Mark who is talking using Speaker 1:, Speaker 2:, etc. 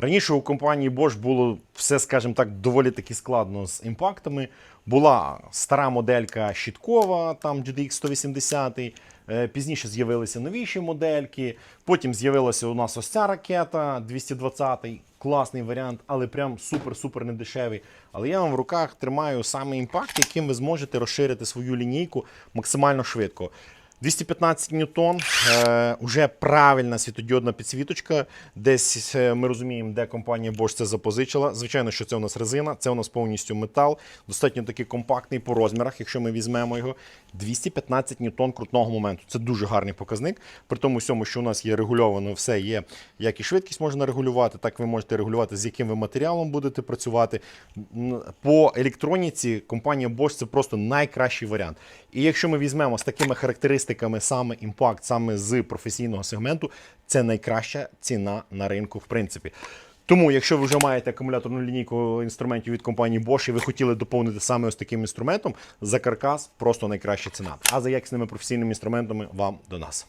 Speaker 1: Раніше у компанії Bosch було все, скажімо так, доволі таки складно з імпактами. Була стара моделька щиткова, там GTX 180. е, Пізніше з'явилися новіші модельки. Потім з'явилася у нас ось ця ракета 220 класний варіант, але прям супер-супер недешевий. Але я вам в руках тримаю саме імпакт, яким ви зможете розширити свою лінійку максимально швидко. 215 ньютон, е, уже правильна світодіодна підсвіточка. Десь е, ми розуміємо, де компанія Bosch це запозичила. Звичайно, що це у нас резина, це у нас повністю метал. Достатньо таки компактний по розмірах, якщо ми візьмемо його. 215 ньютон крутного моменту. Це дуже гарний показник. При тому всьому, що у нас є регульовано, все є, як і швидкість можна регулювати, так ви можете регулювати, з яким ви матеріалом будете працювати. По електроніці компанія Bosch це просто найкращий варіант. І якщо ми візьмемо з такими характеристиками саме імпакт, саме з професійного сегменту, це найкраща ціна на ринку, в принципі. Тому, якщо ви вже маєте акумуляторну лінійку інструментів від компанії Bosch і ви хотіли доповнити саме ось таким інструментом, за каркас просто найкраща ціна. А за якісними професійними інструментами вам до нас.